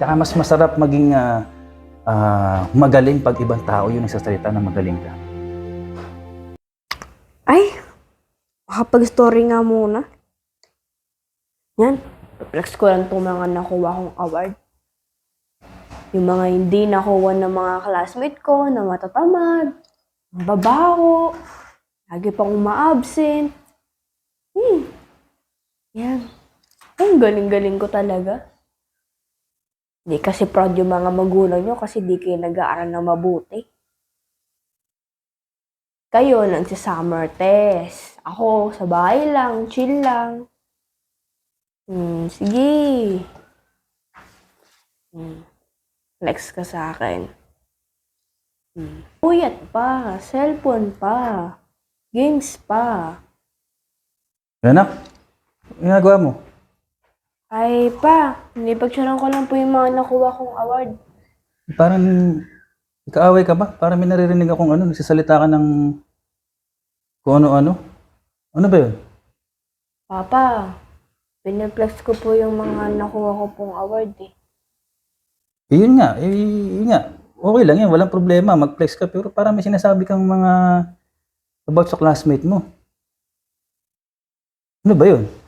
Tsaka mas masarap maging ah, ah, magaling pag ibang tao yung nagsasalita na magaling ka. Ay, makapag-story nga muna. Yan, flex ko lang itong mga nakuha kong award. Yung mga hindi nakuha ng mga classmate ko na matatamad, babaho, lagi pang uma-absent. Hmm. Yan. Ang galing-galing ko talaga. Hindi kasi proud yung mga magulang nyo kasi di kayo nag-aaral na mabuti. Kayo, nagsa-summer test. Ako, sa bahay lang, chill lang. Hmm, sige. Hmm. Flex ka sa akin. Hmm. Puyat pa, cellphone pa, games pa. Anak, ginagawa mo? Ay pa, nipagtsuran ko lang po yung mga nakuha kong award. Parang ikaaway ka ba? Parang may naririnig akong ano, nagsasalita ka ng kung ano-ano. Ano ba yun? Papa, piniplex ko po yung mga nakuha ko pong award eh. Eh, yun nga, eh, yun nga. Okay lang yan, walang problema, mag-flex ka. Pero parang may sinasabi kang mga about sa classmate mo. Ano ba yun?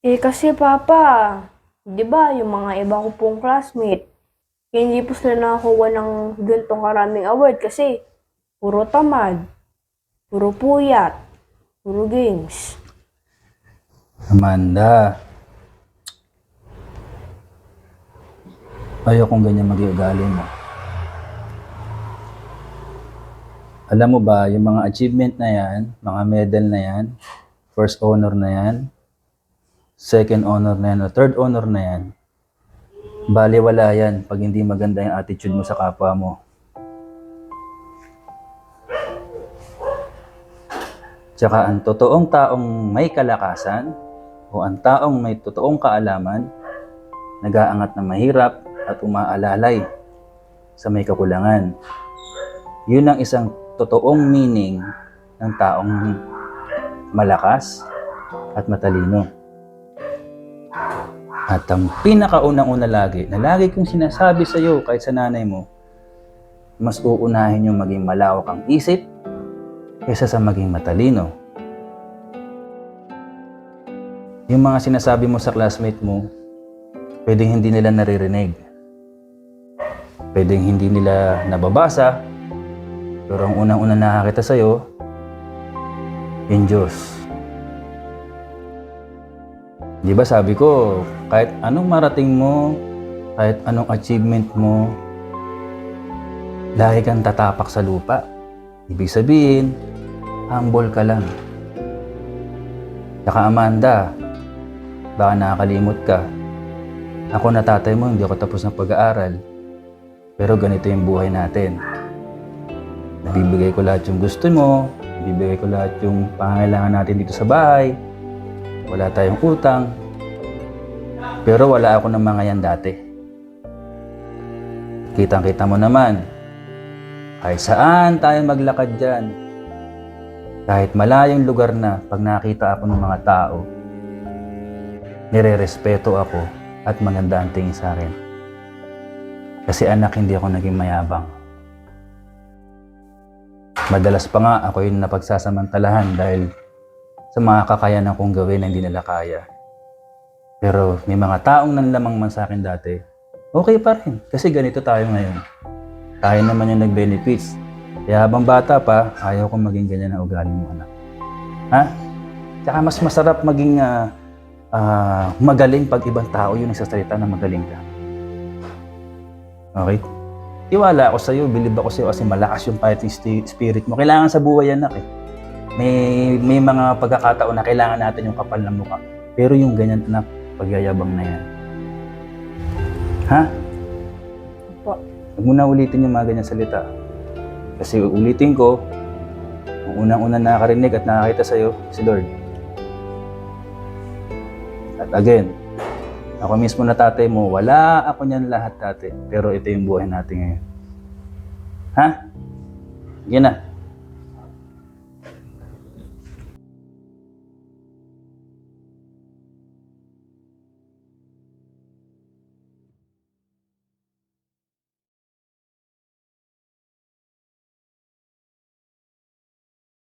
Eh kasi papa, di ba yung mga iba ko pong classmate, hindi po sila nakakuha ng ganitong karaming award kasi puro tamad, puro puyat, puro games. Amanda. Ayaw kong ganyan maging ugali mo. Alam mo ba, yung mga achievement na yan, mga medal na yan, first honor na yan, second honor na yan, o third honor na yan, baliwala yan pag hindi maganda yung attitude mo sa kapwa mo. Tsaka ang totoong taong may kalakasan o ang taong may totoong kaalaman, nag-aangat na mahirap at umaalalay sa may kakulangan. Yun ang isang totoong meaning ng taong malakas at matalino. At ang pinakaunang-una lagi, na lagi kong sinasabi sa iyo kahit sa nanay mo, mas uunahin yung maging malawak ang isip kaysa sa maging matalino. Yung mga sinasabi mo sa classmate mo, pwedeng hindi nila naririnig. Pwedeng hindi nila nababasa, pero ang unang-una nakakita sa'yo, yung Diyos. Di ba sabi ko, kahit anong marating mo, kahit anong achievement mo, lagi kang tatapak sa lupa. Ibig sabihin, humble ka lang. Tsaka Amanda, baka nakakalimot ka. Ako na tatay mo, hindi ako tapos ng pag-aaral. Pero ganito yung buhay natin. Nabibigay ko lahat yung gusto mo, nabibigay ko lahat yung pangangailangan natin dito sa bahay. Wala tayong utang. Pero wala ako ng mga yan dati. Kitang-kita mo naman, kahit saan tayo maglakad dyan, kahit malayong lugar na pag nakita ako ng mga tao, nire-respeto ako at maganda ang tingin sa akin. Kasi anak, hindi ako naging mayabang. Madalas pa nga ako yung napagsasamantalahan dahil sa mga kakayanan kong gawin na hindi nila kaya. Pero may mga taong nanlamang man sa akin dati, okay pa rin. Kasi ganito tayo ngayon. Tayo naman yung nag-benefits. Kaya habang bata pa, ayaw kong maging ganyan ang ugali mo, anak. Ha? Tsaka mas masarap maging ah, ah, magaling pag ibang tao yung nagsasalita na magaling ka. Okay? Tiwala ako sa'yo, bilib ako sa'yo kasi malakas yung fighting spirit mo. Kailangan sa buhay yan, anak eh. May, may mga pagkakataon na kailangan natin yung kapal ng mukha. Pero yung ganyan, anak, pagyayabang na yan. Ha? Opo. Huwag mo na ulitin yung mga ganyan salita. Kasi ulitin ko, ang unang-una nakakarinig at nakakita sa'yo, si Lord. At again, ako mismo na tatay mo, wala ako niyan lahat dati. Pero ito yung buhay natin ngayon. Ha? Yan na.